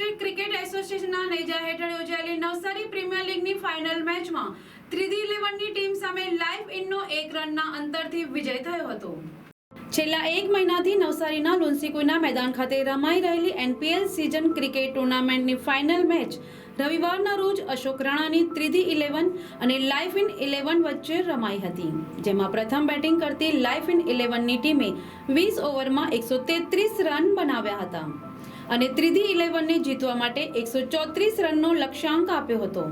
District cricket એસોસિએશનના નેજા હેઠળ યોજાયેલી નવસારી પ્રીમિયર લીગની ફાઇનલ મેચમાં ત્રીજી ઇલેવનની ટીમ સામે લાઈફ ઇનનો એક રનના અંતરથી વિજય થયો હતો. છેલ્લા એક મહિનાથી નવસારીના લુન્સીકુઈના મેદાન ખાતે રમાઈ રહેલી એનપીએલ સિઝન ક્રિકેટ ટુર્નામેન્ટની ફાઇનલ મેચ રવિવારના રોજ અશોક રાણાની ત્રીજી ઇલેવન અને લાઇફ ઇન ઇલેવન વચ્ચે રમાઈ હતી, જેમાં પ્રથમ બેટિંગ કરતી લાઇફ ઇન ઇલેવનની ટીમે વીસ ઓવરમાં એકસો તેત્રીસ રન બનાવ્યા હતા. અને ત્રિધી ઇલેવનને જીતવા માટે એકસો ચોત્રીસ રનનો લક્ષ્યાંક આપ્યો હતો.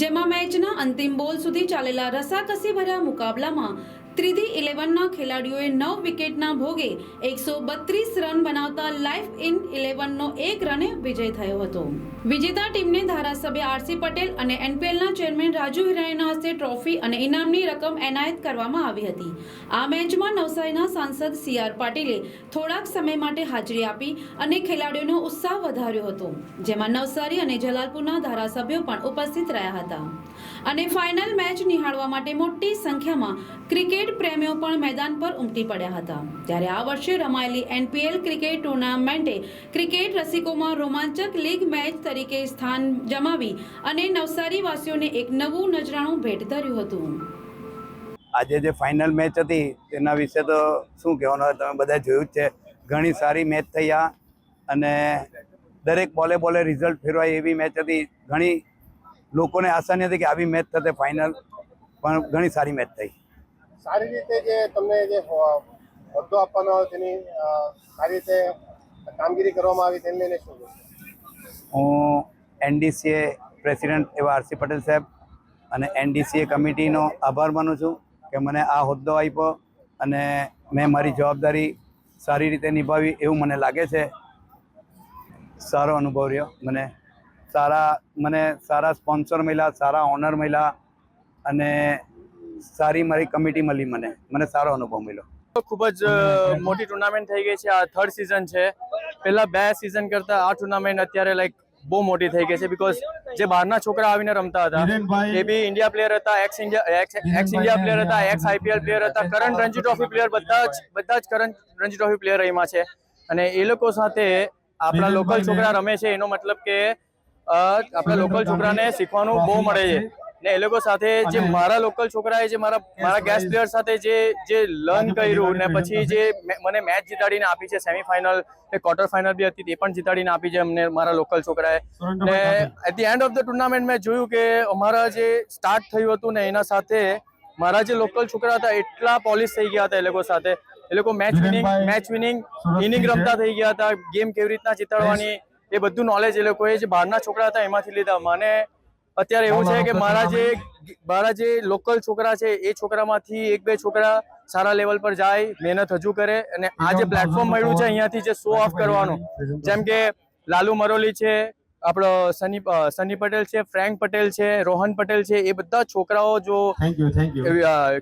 જેમાં મેચના અંતિમ બોલ સુધી ચાલેલા રસાકસી ભર્યા મુકાબલામાં ત્રિધી ઇલેવનના ખેલાડીઓએ નવ વિકેટના ભોગે એકસો બત્રીસ રન બનાવતા લાઈફ ઇન ઇલેવનનો એક રને વિજય થયો હતો. વિજેતા ટીમને ધારાસભ્ય આરસી પટેલ અને એનપીએલના ચેરમેન રાજુ હિરાણીના હસ્તે ટ્રોફી અને ઇનામની રકમ એનાયત કરવામાં આવી હતી. આ મેચમાં નવસારીના સાંસદ સી આર પાટીલે થોડાક સમય માટે હાજરી આપી અને ખેલાડીઓનો ઉત્સાહ વધાર્યો હતો, જેમાં નવસારી અને જલાલપુરના ધારાસભ્યો પણ ઉપસ્થિત રહ્યા હતા. અને ફાઇનલ મેચ નિહાળવા માટે મોટી સંખ્યામાં ક્રિકેટ પ્રેમીઓ પણ મેદાન પર ઉમટી પડ્યા હતા. ત્યારે આ વર્ષે રમાયેલી એનપીએલ ક્રિકેટ ટુર્નામેન્ટે ક્રિકેટ રસિકોમાં રોમાંચક લીગ મેચ તરીકે સ્થાન જમાવી અને નવસારીવાસીઓને એક નવું નજરાણું ભેટ ધર્યું હતું. આજે જે ફાઇનલ મેચ હતી તેના વિશે તો શું કહેવાનું હવે તમે બધા જોયું જ છે. ઘણી સારી મેચ થઈ આ અને દરેક બોલે બોલે રિઝલ્ટ ફેરવાય એવી મેચ હતી. ઘણી લોકોને આશા નહીં હતી કે આવી મેચ થશે ફાઇનલ પણ ઘણી સારી મેચ થઈ. સારી રીતે જે તમને જે હોદ્દો આપવાનો તેની સારી રીતે કામગીરી કરવામાં આવી તેને લઈને શું હું એનડીસીએ પ્રેસિડેન્ટ એવા આરસી પટેલ સાહેબ અને એનડીસીએ કમિટીનો આભાર માનું છું કે મને આ હોદ્દો આપ્યો અને મેં મારી જવાબદારી સારી રીતે નિભાવી એવું મને લાગે છે. સારો અનુભવ રહ્યો. મને સારા મને સારા સ્પોન્સર મળ્યા, સારા ઓનર મળ્યા અને સારી મારી કમિટી મળી મને. મને સારો અનુભવ મળ્યો. ખૂબ જ મોટી ટુર્નામેન્ટ થઈ ગઈ છે. આ થર્ડ સિઝન છે. પહેલા બે સિઝન કરતા આ ટુર્નામેન્ટ અત્યારે લાઈક બહુ મોટી થઈ ગઈ છે બીકોઝ જે બહારના છોકરા આવીને રમતા હતા એ બી ઇન્ડિયા પ્લેયર હતા ex India ex India player હતા એક્સ આઈપીએલ પ્લેયર હતા. કરંટ રણજી ટ્રોફી પ્લેયર બધા જ બધા જ કરંટ રણજી ટ્રોફી પ્લેયર એમાં છે. અને એ લોકો સાથે આપણા લોકલ છોકરા રમે છે. એનો મતલબ કે આપણા લોકલ છોકરાને શીખવાનું બહુ મળે છે. ને એ લોકો સાથે જે મારા લોકલ છોકરાએ જે મારા મારા ગેસ્ટ પ્લેયર સાથે જે જે લર્ન કર્યું ને પછી જે મને મેચ જીતાડીને આપી છે સેમીફાઇનલ ને ક્વાર્ટર ફાઇનલ બી હતી તે પણ જીતાડીને આપી છે અમને મારા લોકલ છોકરાએ. ને at the end of the tournament મેં જોયું કે અમારા જે સ્ટાર્ટ થયું હતું ને એના સાથે મારા જે લોકલ છોકરા હતા એટલા પોલિશ થઈ ગયા હતા એ લોકો સાથે. એ લોકો match winning match winning inning રમતા થઈ ગયા હતા ગેમ કેવી રીતના જીતાડવાની એ બધું નોલેજ એ લોકોએ જે બહારના છોકરા હતા એમાંથી લીધા. મને અત્યારે એવું છે કે મારા જે મારા જે લોકલ છોકરા છે એ છોકરામાંથી એક બે છોકરા સારા લેવલ પર જાય મહેનત હજુ કરે અને આ જે પ્લેટફોર્મ મળ્યું છે અહીંયાથી જે શો ઓફ કરવાનું. જેમ કે લાલુ મરોલી છે આપણો સની સની પટેલ છે ફ્રેન્ક પટેલ છે રોહન પટેલ છે એ બધા છોકરાઓ જો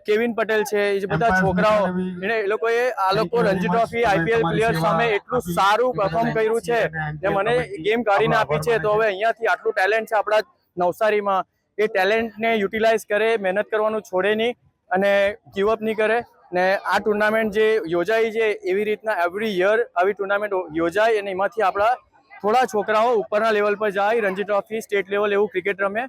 કેવિન પટેલ છે એ બધા છોકરાઓ એને એ લોકોએ આ લોકો રણજી ટ્રોફી આઈપીએલ પ્લેયર સામે એટલું સારું પરફોર્મ કર્યું છે જે મને ગેમ કાઢીને આપી છે તો હવે અહીંયાથી આટલું ટેલેન્ટ છે આપણા નવસારીમાં એ ટેલેન્ટને યુટિલાઇઝ કરે, મહેનત કરવાનું છોડે નહીં અને ગીવઅપ નહીં કરે. ને આ ટુર્નામેન્ટ જે યોજાઈ છે, એવી રીતના એવરી યર આવી ટુર્નામેન્ટ યોજાય અને એમાંથી આપણા થોડા છોકરાઓ ઉપરના લેવલ પર જાય. રણજી ટ્રોફી સ્ટેટ લેવલ એવું ક્રિકેટ રમે.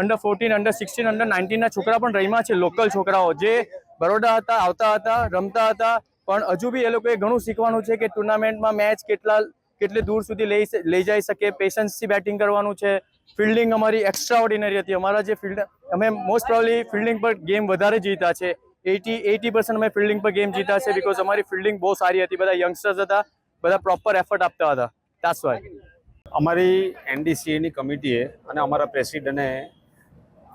Under fourteen under sixteen under નાઇન્ટીનના છોકરા પણ રહીમાં છે લોકલ છોકરાઓ. જે બરોડા હતા, આવતા હતા, રમતા હતા, પણ હજુ બી એ લોકોએ ઘણું શીખવાનું છે કે ટુર્નામેન્ટમાં મેચ કેટલા, કેટલે દૂર સુધી લઈ લઈ જઈ શકે પેશન્સથી બેટિંગ કરવાનું છે. ફિલ્ડિંગ અમારી એક્સ્ટ્રા ઓર્ડિનરી હતી. અમારા જે ફિલ્ડ અમે મોસ્ટ પ્રોબ્લી ફિલ્ડિંગ પર ગેમ વધારે જીતા છે. એટી એટી પર્સન્ટ અમે ફિલ્ડિંગ પર ગેમ જીતા છે બિકોઝ અમારી ફિલ્ડિંગ બહુ સારી હતી. બધા યંગસ્ટર્સ હતા. બધા પ્રોપર એફર્ટ આપતા હતા. ટાસ વાય અમારી એનડીસીએની કમિટીએ અને અમારા પ્રેસિડેન્ટે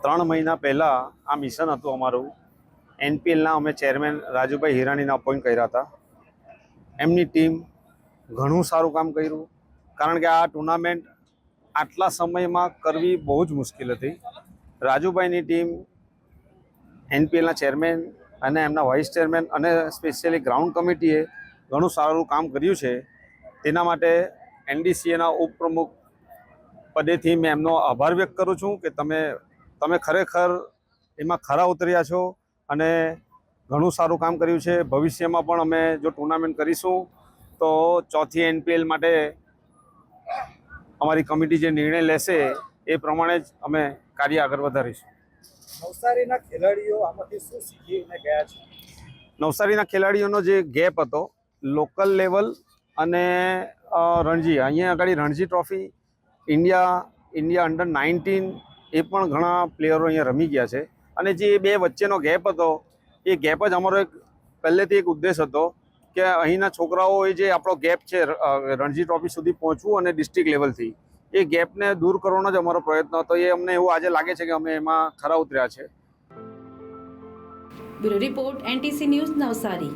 ત્રણ મહિના પહેલાં આ મિશન હતું અમારું. એનપીએલના અમે ચેરમેન રાજુભાઈ હિરાણીને અપોઇન્ટ કર્યા હતા. એમની ટીમ ઘણું સારું કામ કર્યું. કારણ કે આ ટુર્નામેન્ટ આટલા સમયમાં કરવી બહુ જ મુશ્કેલ હતી. રાજુભાઈની ટીમ, એનપીએલના ચેરમેન અને એમના વાઇસ ચેરમેન અને સ્પેશિયલી ગ્રાઉન્ડ કમિટીએ ઘણું સારું કામ કર્યું છે. તેના માટે એનડીસીએના ઉપપ્રમુખ પદેથી મેં એમનો આભાર વ્યક્ત કરું છું કે તમે તમે ખરેખર એમાં ખરા ઉતર્યા છો અને ઘણું સારું કામ કર્યું છે. ભવિષ્યમાં પણ અમે જો ટુર્નામેન્ટ કરીશું, તો ચોથી એનપીએલ માટે અમારી કમિટી જે નિર્ણય લેશે એ પ્રમાણે જ અમે કાર્ય આગળ વધારીશું. નવસારીના ખેલાડીઓ આમાંથી શું શીખીને ગયા છે? નવસારીના ખેલાડીઓનો જે ગેપ હતો લોકલ લેવલ અને રણજી અહીંયા આગળ Ranji trophy India India under nineteen એ પણ ઘણા પ્લેયરો અહીંયા રમી ગયા છે. અને જે બે વચ્ચેનો ગેપ હતો એ ગેપ જ અમારો એક પહેલેથી એક ઉદ્દેશ હતો કે અહીંના છોકરાઓએ જે આપણો ગેપ છે રણજી ટ્રોફી સુધી પહોંચવું અને ડિસ્ટ્રિક્ટ લેવલથી એ ગેપને દૂર કરવાનો જ અમારો પ્રયત્ન હતો. એ અમને એવું આજે લાગે છે કે અમે એમાં ખરા ઉતર્યા છે. Report, NTC news Navsari.